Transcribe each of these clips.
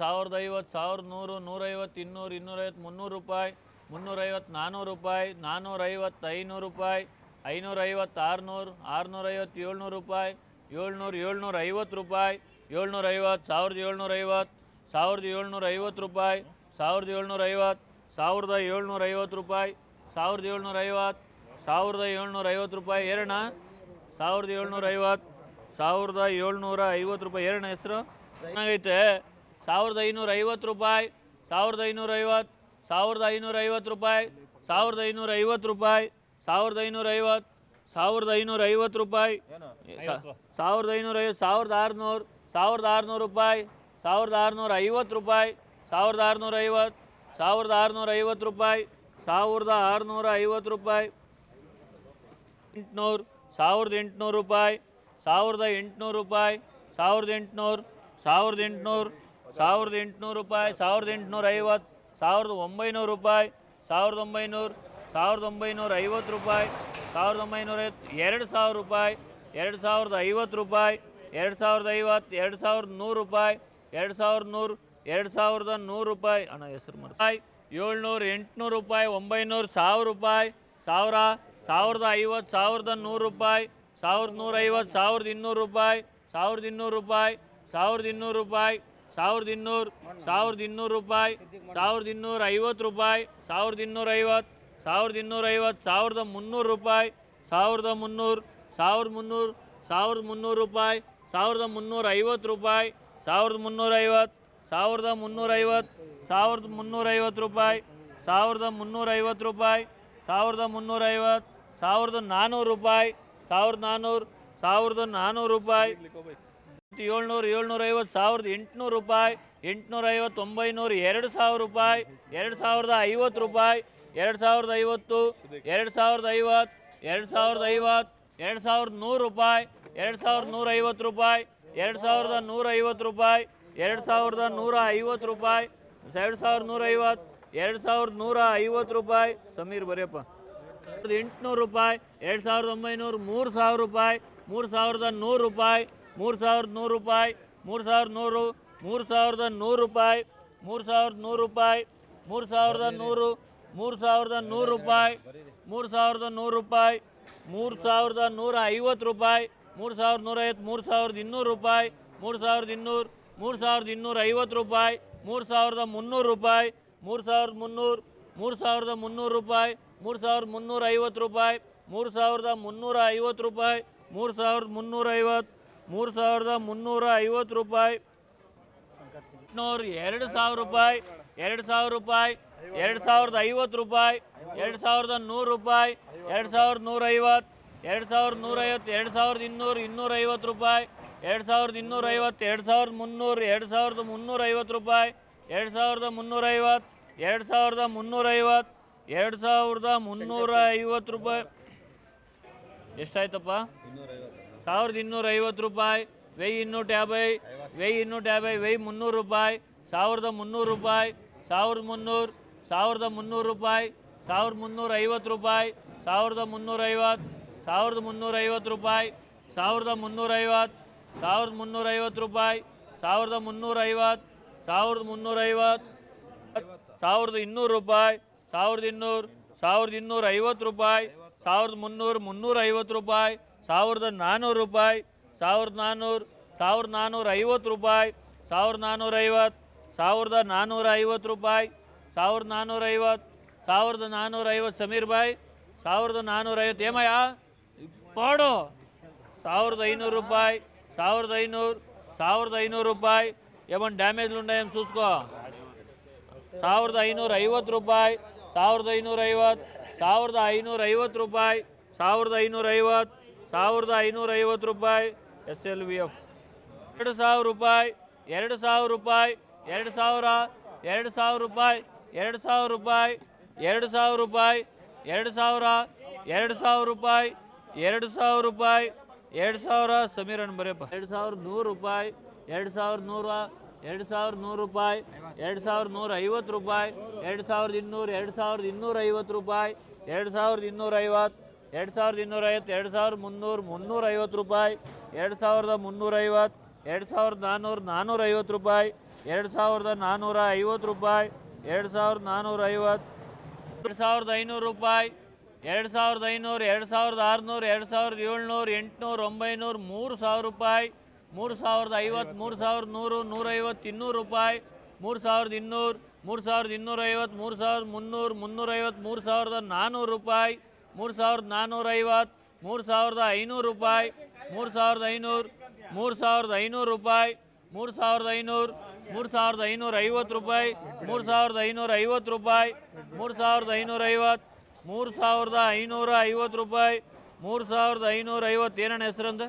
ಸಾವಿರದ ಐವತ್ತು, ಸಾವಿರದ ನೂರು, ನೂರೈವತ್ತು, ಇನ್ನೂರು, ಇನ್ನೂರೈವತ್ತು, ಮುನ್ನೂರು ರೂಪಾಯಿ, ಮುನ್ನೂರೈವತ್ತು ನಾನ್ನೂರು ರೂಪಾಯಿ ನಾನ್ನೂರೈವತ್ತು ಐನೂರು ರೂಪಾಯಿ, ಐನೂರೈವತ್ತು, ಆರುನೂರು, ಆರುನೂರೈವತ್ತು, ಏಳ್ನೂರು ರೂಪಾಯಿ, ಏಳ್ನೂರು ಏಳ್ನೂರ ಐವತ್ತು ರೂಪಾಯಿ ಏಳ್ನೂರ ಐವತ್ತು ಸಾವಿರದ ಏಳ್ನೂರ ಐವತ್ತು ಸಾವಿರದ ಏಳ್ನೂರ ಐವತ್ತು ರೂಪಾಯಿ, ಸಾವಿರದ ಏಳ್ನೂರ ಐವತ್ತು ಸಾವಿರದ ಏಳ್ನೂರ ಐವತ್ತು ರೂಪಾಯಿ, ಸಾವಿರದ ಏಳ್ನೂರ ಐವತ್ತು ಸಾವಿರದ ಏಳ್ನೂರ ಐವತ್ತು ರೂಪಾಯಿ ಏರಣ್ಣ ಸಾವಿರದ ಏಳ್ನೂರ ಐವತ್ತು ಸಾವಿರದ ಏಳ್ನೂರ ಐವತ್ತು ರೂಪಾಯಿ ಏರಣ್ಣ ಹೆಸರು, ಚೆನ್ನಾಗೈತೆ. ಸಾವಿರದ ಐನೂರ ಐವತ್ತು ರೂಪಾಯಿ ಸಾವಿರದ ಐನೂರ ಐವತ್ತು ಸಾವಿರದ ಐನೂರ ಐವತ್ತು ರೂಪಾಯಿ ಸಾವಿರದ ಐನೂರ ಐವತ್ತು ರೂಪಾಯಿ ಸಾವಿರದ ಐನೂರ ಐವತ್ತು ಸಾವಿರದ ಐನೂರ ಐವತ್ತು ರೂಪಾಯಿ ಸಾವಿರದ ಐನೂರ ಐವತ್ತು ಸಾವಿರದ ಆರುನೂರು ಸಾವಿರದ ಆರುನೂರು ರೂಪಾಯಿ ಸಾವಿರದ ಆರುನೂರ ಐವತ್ತು ರೂಪಾಯಿ ಸಾವಿರದ ಆರುನೂರ ಐವತ್ತು ಸಾವಿರದ ಆರುನೂರ ಐವತ್ತು ರೂಪಾಯಿ ಸಾವಿರದ ಆರುನೂರ ಐವತ್ತು ರೂಪಾಯಿ ಎಂಟುನೂರು ಸಾವಿರದ ಎಂಟುನೂರು ರೂಪಾಯಿ ಸಾವಿರದ ಎಂಟುನೂರು ರೂಪಾಯಿ ಸಾವಿರದ ಎಂಟುನೂರು ಸಾವಿರದ ಎಂಟುನೂರು ಸಾವಿರದ ಎಂಟುನೂರು ರೂಪಾಯಿ, ಸಾವಿರದ ಎಂಟುನೂರ ಐವತ್ತು, ಸಾವಿರದ ಒಂಬೈನೂರು ರೂಪಾಯಿ, ಸಾವಿರದ ಒಂಬೈನೂರು, ಸಾವಿರದ ಒಂಬೈನೂರ ಐವತ್ತು ರೂಪಾಯಿ, ಸಾವಿರದ ಒಂಬೈನೂರ ಎರಡು ಸಾವಿರ ರೂಪಾಯಿ, ಎರಡು ಸಾವಿರದ ಐವತ್ತು ರೂಪಾಯಿ, ಎರಡು ಸಾವಿರದ ಐವತ್ತು, ಎರಡು ಸಾವಿರದ ನೂರು ರೂಪಾಯಿ, ಎರಡು ಸಾವಿರದ ನೂರು, ಎರಡು ಸಾವಿರದ ನೂರು ರೂಪಾಯಿ. ಅಣ್ಣ, ಹೆಸರು ರೂಪಾಯಿ, ಏಳ್ನೂರು, ಎಂಟುನೂರು ರೂಪಾಯಿ, ಒಂಬೈನೂರು, ಸಾವಿರ ರೂಪಾಯಿ, ಸಾವಿರ, ಸಾವಿರದ ಐವತ್ತು, ಸಾವಿರದ ನೂರು ರೂಪಾಯಿ, ಸಾವಿರದ ನೂರ ಐವತ್ತು ಸಾವಿರದ ಇನ್ನೂರು ರೂಪಾಯಿ, ಸಾವಿರದ ಇನ್ನೂರು ರೂಪಾಯಿ, ಸಾವಿರದ ಇನ್ನೂರು ರೂಪಾಯಿ ಸಾವಿರದ ಇನ್ನೂರು ಸಾವಿರದ ಇನ್ನೂರು ರೂಪಾಯಿ, ಸಾವಿರದ ಇನ್ನೂರ ಐವತ್ತು ರೂಪಾಯಿ, ಸಾವಿರದ ಇನ್ನೂರ ಐವತ್ತು, ಸಾವಿರದ ಇನ್ನೂರ ಐವತ್ತು, ಸಾವಿರದ ಮುನ್ನೂರು ರೂಪಾಯಿ, ಸಾವಿರದ ಮುನ್ನೂರು ಸಾವಿರದ ಮುನ್ನೂರು ಸಾವಿರದ ಮುನ್ನೂರು ರೂಪಾಯಿ, ಸಾವಿರದ ಮುನ್ನೂರ ಐವತ್ತು ರೂಪಾಯಿ, ಸಾವಿರದ ಮುನ್ನೂರ ಐವತ್ತು, ಸಾವಿರದ ಮುನ್ನೂರ ಐವತ್ತು, ಸಾವಿರದ ಮುನ್ನೂರ ಐವತ್ತು ರೂಪಾಯಿ, ಸಾವಿರದ ಮುನ್ನೂರ ಐವತ್ತು ರೂಪಾಯಿ, ಸಾವಿರದ ಮುನ್ನೂರ ಐವತ್ತು, ಸಾವಿರದ ನಾನ್ನೂರು ರೂಪಾಯಿ, ಸಾವಿರದ ನಾನ್ನೂರು ಸಾವಿರದ ನಾನ್ನೂರು ರೂಪಾಯಿ. ಏಳ್ನೂರು ಏಳ್ನೂರ ಐವತ್ತು ಸಾವಿರದ ಎಂಟುನೂರು ರೂಪಾಯಿ ಎಂಟುನೂರ ಐವತ್ತು ಒಂಬೈನೂರು ಎರಡು ಸಾವಿರ ರೂಪಾಯಿ ಎರಡು ಸಾವಿರದ ಐವತ್ತು ರೂಪಾಯಿ ಎರಡು ಸಾವಿರದ ಐವತ್ತು ಎರಡು ಸಾವಿರದ ಐವತ್ತು ಎರಡು ಸಾವಿರದ ಐವತ್ತು ಎರಡು ಸಾವಿರದ ನೂರು ರೂಪಾಯಿ ಎರಡು ಸಾವಿರದ ನೂರ ಐವತ್ತು ರೂಪಾಯಿ ಎರಡು ಸಾವಿರದ ನೂರ ಐವತ್ತು ರೂಪಾಯಿ ಎರಡು ಸಾವಿರದ ನೂರ ಐವತ್ತು ರೂಪಾಯಿ ಎರಡು ಸಾವಿರದ ನೂರ ಐವತ್ತು ಎರಡು ಸಾವಿರದ ನೂರ ಐವತ್ತು ರೂಪಾಯಿ ಸಮೀರ್ ಬರೆಯಪ್ಪ ಎಂಟುನೂರು ರೂಪಾಯಿ ಎರಡು ಸಾವಿರದ ಒಂಬೈನೂರು ಮೂರು ಸಾವಿರ ರೂಪಾಯಿ ಮೂರು ಸಾವಿರದ ನೂರು ರೂಪಾಯಿ ಮೂರು ಸಾವಿರದ ನೂರು ರೂಪಾಯಿ ಮೂರು ಸಾವಿರದ ನೂರು ಮೂರು ಸಾವಿರದ ನೂರು ರೂಪಾಯಿ ಮೂರು ಸಾವಿರದ ನೂರು ರೂಪಾಯಿ ಮೂರು ಸಾವಿರದ ನೂರು ಮೂರು ಸಾವಿರದ ನೂರು ರೂಪಾಯಿ ಮೂರು ಸಾವಿರದ ನೂರು ರೂಪಾಯಿ ಮೂರು ಸಾವಿರದ ನೂರ ಐವತ್ತು ರೂಪಾಯಿ ಮೂರು ಸಾವಿರದ ನೂರ ಐವತ್ತು ಮೂರು ಸಾವಿರದ ಇನ್ನೂರು ರೂಪಾಯಿ ಮೂರು ಸಾವಿರದ ಇನ್ನೂರು ಮೂರು ಸಾವಿರದ ಇನ್ನೂರ ಐವತ್ತು ರೂಪಾಯಿ ಮೂರು ಸಾವಿರದ ಮುನ್ನೂರು ರೂಪಾಯಿ ಮೂರು ಸಾವಿರದ ಮುನ್ನೂರು ಮೂರು ಸಾವಿರದ ಮುನ್ನೂರು ರೂಪಾಯಿ ಮೂರು ಸಾವಿರದ ಮುನ್ನೂರ ಐವತ್ತು ರೂಪಾಯಿ ಮೂರು ಸಾವಿರದ ಮುನ್ನೂರ ಐವತ್ತು ರೂಪಾಯಿ ಮೂರು ಸಾವಿರದ ಮುನ್ನೂರ ಐವತ್ತು ಮೂರು ಸಾವಿರದ ಮುನ್ನೂರ ಐವತ್ತು ರೂಪಾಯಿ ನೂರು ಎರಡು ಸಾವಿರ ರೂಪಾಯಿ ಎರಡು ಸಾವಿರ ರೂಪಾಯಿ ಎರಡು ಸಾವಿರದ ಐವತ್ತು ರೂಪಾಯಿ ಎರಡು ಸಾವಿರದ ನೂರು ರೂಪಾಯಿ ಎರಡು ಸಾವಿರದ ನೂರೈವತ್ತು ಎರಡು ಸಾವಿರದ ನೂರೈವತ್ತು ಎರಡು ಸಾವಿರದ ಇನ್ನೂರು ಇನ್ನೂರೈವತ್ತು ರೂಪಾಯಿ ಎರಡು ಸಾವಿರದ ಇನ್ನೂರ ಐವತ್ತು ಎರಡು ಸಾವಿರದ ಮುನ್ನೂರು ಎರಡು ಸಾವಿರದ ಮುನ್ನೂರ ಐವತ್ತು ರೂಪಾಯಿ ಎರಡು ಸಾವಿರದ ಮುನ್ನೂರೈವತ್ತು ಎರಡು ಸಾವಿರದ ಮುನ್ನೂರೈವತ್ತು ಎರಡು ಸಾವಿರದ ಮುನ್ನೂರ ಐವತ್ತು ರೂಪಾಯಿ ಎಷ್ಟಾಯ್ತಪ್ಪ ಸಾವಿರದ ಇನ್ನೂರ ಐವತ್ತು ರೂಪಾಯಿ, ವೆಯ್ ಇನ್ನೂಟ ಯಾಭೈ, ವೆಯ್ ಇನ್ನೂಟ ಯಾಭೈ, ವೆಯ್ ಮುನ್ನೂರು ರೂಪಾಯಿ, ಸಾವಿರದ ಮುನ್ನೂರು ರೂಪಾಯಿ, ಸಾವಿರದ ಮುನ್ನೂರು ಸಾವಿರದ ಮುನ್ನೂರು ರೂಪಾಯಿ, ಸಾವಿರದ ಮುನ್ನೂರ ಐವತ್ತು ರೂಪಾಯಿ, ಸಾವಿರದ ಮುನ್ನೂರ ಐವತ್ತು, ಸಾವಿರದ ಮುನ್ನೂರ ಐವತ್ತು ರೂಪಾಯಿ, ಸಾವಿರದ ಮುನ್ನೂರೈವತ್ತು ಸಾವಿರದ ಮುನ್ನೂರ ಐವತ್ತು ರೂಪಾಯಿ, ಸಾವಿರದ ಮುನ್ನೂರ ಐವತ್ತು, ಸಾವಿರದ ಮುನ್ನೂರ ಐವತ್ತು, ಸಾವಿರದ ಇನ್ನೂರು ರೂಪಾಯಿ, ಸಾವಿರದ ಇನ್ನೂರು, ಸಾವಿರದ ಇನ್ನೂರ ಐವತ್ತು ರೂಪಾಯಿ, ಸಾವಿರದ ಮುನ್ನೂರು, ಮುನ್ನೂರ ಐವತ್ತು ರೂಪಾಯಿ ಸಾವಿರದ ನಾನ್ನೂರು ರೂಪಾಯಿ ಸಾವಿರದ ನಾನ್ನೂರು ಸಾವಿರದ ನಾನ್ನೂರ ಐವತ್ತು ರೂಪಾಯಿ ಸಾವಿರದ ನಾನ್ನೂರ ಐವತ್ತು ಸಾವಿರದ ನಾನ್ನೂರ ಐವತ್ತು ರೂಪಾಯಿ ಸಾವಿರದ ನಾನ್ನೂರ ಐವತ್ತು ಸಾವಿರದ ನಾನ್ನೂರ ಐವತ್ತು ಸಮೀರ್ ಬಾಯ್ ಸಾವಿರದ ನಾನ್ನೂರ ಐವತ್ತು ಏಮಯ್ಯ ಪಾಡು ಸಾವಿರದ ఐనూరు రూపాయి ಸಾವಿರದ ఐనూరు ಸಾವಿರದ ఐనూరు రూపాయి ఏమన్నా డ్యామేజ్లు ఉన్నాయేం చూసుకో ಸಾವಿರದ ಐನೂರ ಐವತ್ತು ರೂಪಾಯಿ ಸಾವಿರದ ಐನೂರ ಐವತ್ತು ಸಾವಿರದ ಐನೂರ ಐವತ್ತು ರೂಪಾಯಿ ಸಾವಿರದ ಐನೂರ ಐವತ್ತು ಸಾವಿರದ ಐನೂರ ಐವತ್ತು ರೂಪಾಯಿ ಎಸ್ ಎಲ್ ವಿ ಎಫ್ ಎರಡು ಸಾವಿರ ರೂಪಾಯಿ ಎರಡು ಸಾವಿರ ರೂಪಾಯಿ ಎರಡು ಸಾವಿರ ಎರಡು ಸಾವಿರ ರೂಪಾಯಿ ಎರಡು ಸಾವಿರ ರೂಪಾಯಿ ಎರಡು ಸಾವಿರ ರೂಪಾಯಿ ಎರಡು ಸಾವಿರ ಎರಡು ಸಾವಿರ ರೂಪಾಯಿ ಎರಡು ಸಾವಿರ ರೂಪಾಯಿ ಎರಡು ಸಾವಿರ ಸಮೀರನ್ ಬರೆಯಪ್ಪ ಎರಡು ಸಾವಿರದ ನೂರು ರೂಪಾಯಿ ಎರಡು ಸಾವಿರದ ನೂರ ಎರಡು ಸಾವಿರದ ನೂರು ರೂಪಾಯಿ ಎರಡು ಸಾವಿರದ ನೂರ ಐವತ್ತು ರೂಪಾಯಿ ಎರಡು ಸಾವಿರದ ಇನ್ನೂರು ಎರಡು ಸಾವಿರದ ಇನ್ನೂರ ಐವತ್ತು ರೂಪಾಯಿ ಎರಡು ಸಾವಿರದ ಇನ್ನೂರ ಐವತ್ತು ಎರಡು ಸಾವಿರದ ಇನ್ನೂರೈವತ್ತು ಎರಡು ಸಾವಿರದ ಮುನ್ನೂರು ಮುನ್ನೂರ ಐವತ್ತು ರೂಪಾಯಿ ಎರಡು ಸಾವಿರದ ಮುನ್ನೂರೈವತ್ತು ಎರಡು ಸಾವಿರದ ನಾನ್ನೂರು ನಾನ್ನೂರ ಐವತ್ತು ರೂಪಾಯಿ ಎರಡು ಸಾವಿರದ ನಾನ್ನೂರ ಐವತ್ತು ರೂಪಾಯಿ ಎರಡು ಸಾವಿರದ ನಾನ್ನೂರ ಐವತ್ತು ಎರಡು ಸಾವಿರದ ಐನೂರು ರೂಪಾಯಿ ಎರಡು ಸಾವಿರದ ಐನೂರು ಎರಡು ಸಾವಿರದ ಆರುನೂರು ಎರಡು ಸಾವಿರದ ಏಳ್ನೂರು ಎಂಟುನೂರು ಒಂಬೈನೂರು ಮೂರು ಸಾವಿರ ರೂಪಾಯಿ ಮೂರು ಸಾವಿರದ ಐವತ್ತು ಮೂರು ಸಾವಿರದ ನೂರು ನೂರೈವತ್ತು ಇನ್ನೂರು ರೂಪಾಯಿ ಮೂರು ಸಾವಿರದ ಇನ್ನೂರು ಮೂರು ಸಾವಿರದ ಇನ್ನೂರೈವತ್ತು ಮೂರು ಸಾವಿರದ ಮುನ್ನೂರು ಮುನ್ನೂರೈವತ್ತು ಮೂರು ಸಾವಿರದ ನಾನ್ನೂರು ರೂಪಾಯಿ ಮೂರು ಸಾವಿರದ ನಾನ್ನೂರೈವತ್ತು ಮೂರು ಸಾವಿರದ ಐನೂರು ರೂಪಾಯಿ ಮೂರು ಸಾವಿರದ ಐನೂರು ಮೂರು ಸಾವಿರದ ಐನೂರು ರೂಪಾಯಿ ಮೂರು ಸಾವಿರದ ಐನೂರು ಮೂರು ಸಾವಿರದ ಐನೂರ ಐವತ್ತು ರೂಪಾಯಿ ಮೂರು ಸಾವಿರದ ಐನೂರ ಐವತ್ತು ರೂಪಾಯಿ ಮೂರು ಸಾವಿರದ ಐನೂರ ಐವತ್ತು ಮೂರು ಸಾವಿರದ ಐನೂರ ಐವತ್ತು ರೂಪಾಯಿ ಮೂರು ಸಾವಿರದ ಐನೂರ ಐವತ್ತು ಏನಣ್ಣ ಹೆಸರಂದು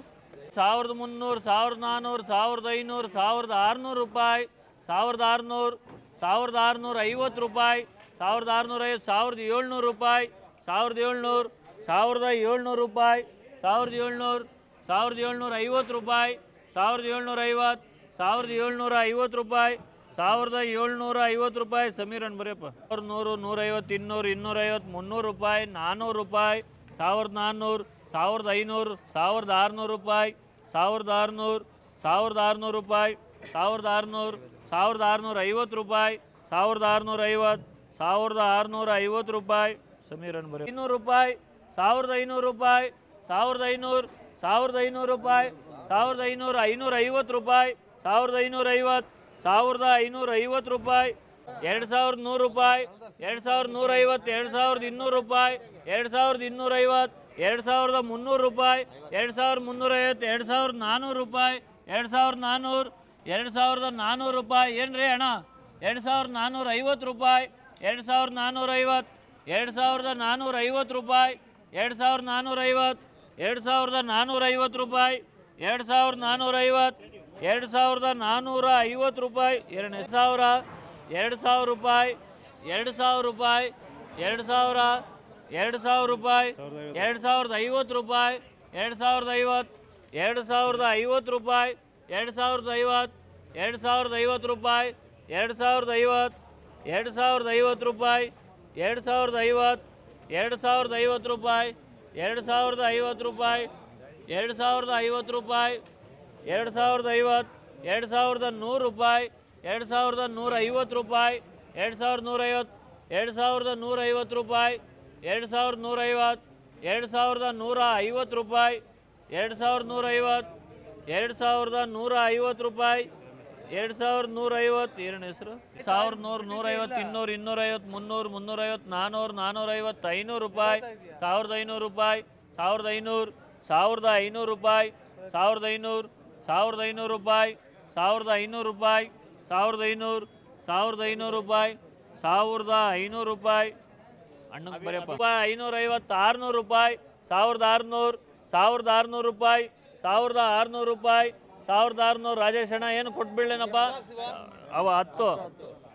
ಸಾವಿರದ ಮುನ್ನೂರು ಸಾವಿರದ ನಾನ್ನೂರು ಸಾವಿರದ ಐನೂರು ಸಾವಿರದ ಆರುನೂರು ರೂಪಾಯಿ ಸಾವಿರದ ಆರುನೂರು ಸಾವಿರದ ಆರುನೂರ ಐವತ್ತು ರೂಪಾಯಿ ಸಾವಿರದ ಆರುನೂರ ಐವತ್ತು ಸಾವಿರದ ಏಳ್ನೂರು ರೂಪಾಯಿ ಸಾವಿರದ ಏಳ್ನೂರು ಸಾವಿರದ ಏಳ್ನೂರು ರೂಪಾಯಿ, ಸಾವಿರದ ಏಳ್ನೂರು, ಸಾವಿರದ ಏಳ್ನೂರ ಐವತ್ತು ರೂಪಾಯಿ, ಸಾವಿರದ ಏಳ್ನೂರ ಐವತ್ತು, ಸಾವಿರದ ಏಳ್ನೂರ ಐವತ್ತು ರೂಪಾಯಿ, ಸಾವಿರದ ಏಳ್ನೂರ ಐವತ್ತು ರೂಪಾಯಿ. ಸಮೀರನ್ ಬರೆಯಪ್ಪ. ಸಾವಿರದ ನೂರು, ನೂರೈವತ್ತು, ಇನ್ನೂರು ಇನ್ನೂರೈವತ್ತು ಮುನ್ನೂರು ರೂಪಾಯಿ ನಾನ್ನೂರು ರೂಪಾಯಿ, ಸಾವಿರದ ನಾನ್ನೂರು ಸಾವಿರದ ಐನೂರು, ಸಾವಿರದ ಆರುನೂರು ರೂಪಾಯಿ, ಸಾವಿರದ ಆರುನೂರು ಸಾವಿರದ ಆರುನೂರು ರೂಪಾಯಿ, ಸಾವಿರದ ಆರುನೂರು, ಸಾವಿರದ ಆರುನೂರ ಐವತ್ತು ರೂಪಾಯಿ, ಸಾವಿರದ ಆರುನೂರ ಐವತ್ತು, ಸಾವಿರದ ಆರುನೂರ ಐವತ್ತು ರೂಪಾಯಿ ಸಮೀರನ್ ಬರೀ ಐನೂರು ರೂಪಾಯಿ ಸಾವಿರದ ಐನೂರು ರೂಪಾಯಿ ಸಾವಿರದ ಐನೂರು ಸಾವಿರದ ಐನೂರು ರೂಪಾಯಿ ಸಾವಿರದ ಐನೂರು ಐನೂರ ಐವತ್ತು ರೂಪಾಯಿ ಸಾವಿರದ ಐನೂರ ಐವತ್ತು ಸಾವಿರದ ಐನೂರ ಐವತ್ತು ರೂಪಾಯಿ ಎರಡು ಸಾವಿರದ ನೂರು ರೂಪಾಯಿ ಎರಡು ಸಾವಿರದ ನೂರ ಐವತ್ತು ಎರಡು ಸಾವಿರದ ಇನ್ನೂರು ರೂಪಾಯಿ ಎರಡು ಸಾವಿರದ ಇನ್ನೂರ ಐವತ್ತು ಎರಡು ಸಾವಿರದ ಮುನ್ನೂರು ರೂಪಾಯಿ ಎರಡು ಸಾವಿರದ ಮುನ್ನೂರೈವತ್ತು ಎರಡು ಸಾವಿರದ ನಾನ್ನೂರು ರೂಪಾಯಿ ಎರಡು ಸಾವಿರದ ನಾನ್ನೂರು ಎರಡು ಸಾವಿರದ ನಾನ್ನೂರು ರೂಪಾಯಿ ಏನು ರೀ ಅಣ್ಣ ಎರಡು ಸಾವಿರದ ನಾನ್ನೂರ ಐವತ್ತು ರೂಪಾಯಿ ಎರಡು ಸಾವಿರದ ನಾನ್ನೂರ ಐವತ್ತು ಎರಡು ಸಾವಿರದ ನಾನ್ನೂರ ಐವತ್ತು ರೂಪಾಯಿ ಎರಡು ಸಾವಿರದ ನಾನ್ನೂರ ಐವತ್ತು ಎರಡು ಸಾವಿರದ ನಾನ್ನೂರ ಐವತ್ತು ರೂಪಾಯಿ ಎರಡು ಸಾವಿರದ ನಾನ್ನೂರ ಐವತ್ತು ಎರಡು ಸಾವಿರದ ನಾನ್ನೂರ ಐವತ್ತು ರೂಪಾಯಿ ಎರಡು ಸಾವಿರ ಎರಡು ಸಾವಿರ ರೂಪಾಯಿ ಎರಡು ಸಾವಿರ ರೂಪಾಯಿ ಎರಡು ಸಾವಿರ ಎರಡು ಸಾವಿರ ರೂಪಾಯಿ ಎರಡು ಸಾವಿರದ ಐವತ್ತು ರೂಪಾಯಿ ಎರಡು ಸಾವಿರದ ಐವತ್ತು ಎರಡು ಸಾವಿರದ ಐವತ್ತು ರೂಪಾಯಿ ಎರಡು ಸಾವಿರದ ಐವತ್ತು ಎರಡು ಸಾವಿರದ ಐವತ್ತು ರೂಪಾಯಿ ಎರಡು ಸಾವಿರದ ಐವತ್ತು ಎರಡು ಸಾವಿರದ ಐವತ್ತು ರೂಪಾಯಿ ಎರಡು ಸಾವಿರದ ಐವತ್ತು ಎರಡು ಸಾವಿರದ ಐವತ್ತು ರೂಪಾಯಿ ಎರಡು ಸಾವಿರದ ಐವತ್ತು ರೂಪಾಯಿ ಎರಡು ಸಾವಿರದ ಐವತ್ತು ರೂಪಾಯಿ ಎರಡು ಸಾವಿರದ ಐವತ್ತು ಎರಡು ಸಾವಿರದ ನೂರು ರೂಪಾಯಿ ಎರಡು ಸಾವಿರದ ನೂರ ಐವತ್ತು ರೂಪಾಯಿ ಎರಡು ಸಾವಿರದ ನೂರೈವತ್ತು ಎರಡು ಸಾವಿರದ ನೂರ ಐವತ್ತು ರೂಪಾಯಿ ಎರಡು ಸಾವಿರದ ನೂರ ಐವತ್ತು ಎರಡು ಸಾವಿರದ ನೂರ ಐವತ್ತು ರೂಪಾಯಿ ಎರಡು ಸಾವಿರದ ನೂರ ಐವತ್ತು ಎರಡು ಸಾವಿರದ ನೂರ ಐವತ್ತು ರೂಪಾಯಿ ಎರಡು ಸಾವಿರದ ನೂರೈವತ್ತು ಏನು ಹೆಸರು? ಸಾವಿರದ ನೂರು ನೂರೈವತ್ತು ಇನ್ನೂರು, ಇನ್ನೂರೈವತ್ತು, ಮುನ್ನೂರು, ಮುನ್ನೂರೈವತ್ತು ನಾನ್ನೂರು ನಾನ್ನೂರೈವತ್ತು ಐನೂರು ರೂಪಾಯಿ, ಸಾವಿರದ ಐನೂರು ರೂಪಾಯಿ, ಸಾವಿರದ ಐನೂರು ಸಾವಿರದ ಐನೂರು ರೂಪಾಯಿ, ಸಾವಿರದ ಐನೂರು ಸಾವಿರದ ಐನೂರು ರೂಪಾಯಿ, ಸಾವಿರದ ಐನೂರು ರೂಪಾಯಿ, ಸಾವಿರದ ಐನೂರು ಸಾವಿರದ ಐನೂರು ರೂಪಾಯಿ, ಸಾವಿರದ ಐನೂರು ರೂಪಾಯಿ. ಅಣ್ಣಗೆ ಬರೆಯಪ್ಪ. ರೂಪಾಯಿ ಐನೂರ ಐವತ್ತು ಆರುನೂರು ರೂಪಾಯಿ, ಸಾವಿರದ ಆರುನೂರು ಸಾವಿರದ ಆರುನೂರು ರೂಪಾಯಿ, ಸಾವಿರದ ಆರುನೂರು ರೂಪಾಯಿ ಸಾವಿರದ ಆರುನೂರು ರಾಜೇಶ್ ಅಣ್ಣ ಏನು ಕೊಟ್ಬಿಡ್ಲೇನಪ್ಪ? ಅವ ಹತ್ತು.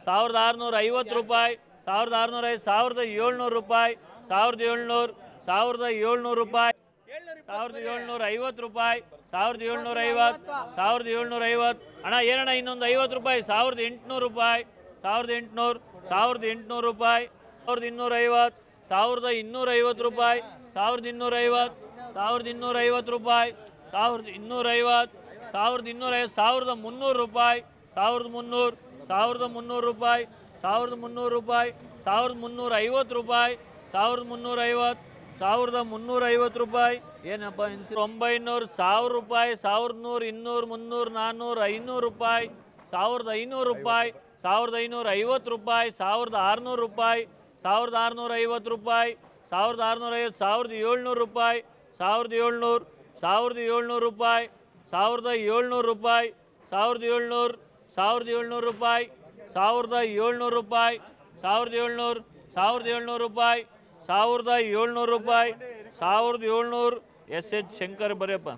ಸಾವಿರದ ಆರುನೂರ ಐವತ್ತು ರೂಪಾಯಿ, ಸಾವಿರದ ಆರುನೂರ ಐದು ಸಾವಿರದ ಏಳ್ನೂರು ರೂಪಾಯಿ, ಸಾವಿರದ ಏಳ್ನೂರು ಸಾವಿರದ ಏಳ್ನೂರು ರೂಪಾಯಿ, ಸಾವಿರದ ಏಳ್ನೂರ ಐವತ್ತು ರೂಪಾಯಿ, ಸಾವಿರದ ಏಳ್ನೂರ ಐವತ್ತು, ಸಾವಿರದ ಏಳ್ನೂರ ಐವತ್ತು. ಅಣ್ಣ, ಏನಣ್ಣ ಇನ್ನೊಂದು ಐವತ್ತು ರೂಪಾಯಿ? ಸಾವಿರದ ಎಂಟುನೂರು ರೂಪಾಯಿ, ಸಾವಿರದ ಎಂಟುನೂರು ಸಾವಿರದ ಎಂಟುನೂರು ರೂಪಾಯಿ, ಸಾವಿರದ ಇನ್ನೂರ ಐವತ್ತು, ಸಾವಿರದ ಇನ್ನೂರ ಐವತ್ತು ರೂಪಾಯಿ, ಸಾವಿರದ ಇನ್ನೂರ ಐವತ್ತು, ಸಾವಿರದ ಇನ್ನೂರ ಐವತ್ತು ರೂಪಾಯಿ, ಸಾವಿರದ ಇನ್ನೂರ ಐವತ್ತು. ಸಾವಿರದ ಇನ್ನೂರ ಐವತ್ತು ಸಾವಿರದ ಮುನ್ನೂರು ರೂಪಾಯಿ ಸಾವಿರದ ಮುನ್ನೂರು ಸಾವಿರದ ಮುನ್ನೂರು ರೂಪಾಯಿ ಸಾವಿರದ ಮುನ್ನೂರು ರೂಪಾಯಿ ಸಾವಿರದ ಮುನ್ನೂರ ಐವತ್ತು ರೂಪಾಯಿ ಸಾವಿರದ ಮುನ್ನೂರ ಐವತ್ತು ಸಾವಿರದ ಮುನ್ನೂರ ಐವತ್ತು ರೂಪಾಯಿ ಏನಪ್ಪ ಇನ್ಸಿ ಒಂಬೈನೂರು ಸಾವಿರ ರೂಪಾಯಿ ಸಾವಿರದ ನೂರು ಇನ್ನೂರು ಮುನ್ನೂರು ನಾನ್ನೂರು ಐನೂರು ರೂಪಾಯಿ ಸಾವಿರದ ಐನೂರು ರೂಪಾಯಿ ಸಾವಿರದ ಐನೂರ ಐವತ್ತು ರೂಪಾಯಿ ಸಾವಿರದ ಆರುನೂರು ರೂಪಾಯಿ ಸಾವಿರದ ಆರುನೂರ ಐವತ್ತು ರೂಪಾಯಿ ಸಾವಿರದ ಆರುನೂರ ಐವತ್ತು ಸಾವಿರದ ಏಳ್ನೂರು ರೂಪಾಯಿ ಸಾವಿರದ ಏಳ್ನೂರು ಸಾವಿರದ ಏಳ್ನೂರು ರೂಪಾಯಿ ಸಾವಿರದ ಏಳ್ನೂರು ರೂಪಾಯಿ, ಸಾವಿರದ ಏಳ್ನೂರು ಸಾವಿರದ ಏಳ್ನೂರು ರೂಪಾಯಿ, ಸಾವಿರದ ಏಳ್ನೂರು ರೂಪಾಯಿ, ಸಾವಿರದ ಏಳ್ನೂರು ಸಾವಿರದ ಏಳ್ನೂರು ರೂಪಾಯಿ, ಸಾವಿರದ ಏಳ್ನೂರು ರೂಪಾಯಿ, ಸಾವಿರದ ಏಳ್ನೂರು, ಎಸ್ ಎಚ್ ಶಂಕರ್ ಬರೆಯಪ್ಪ.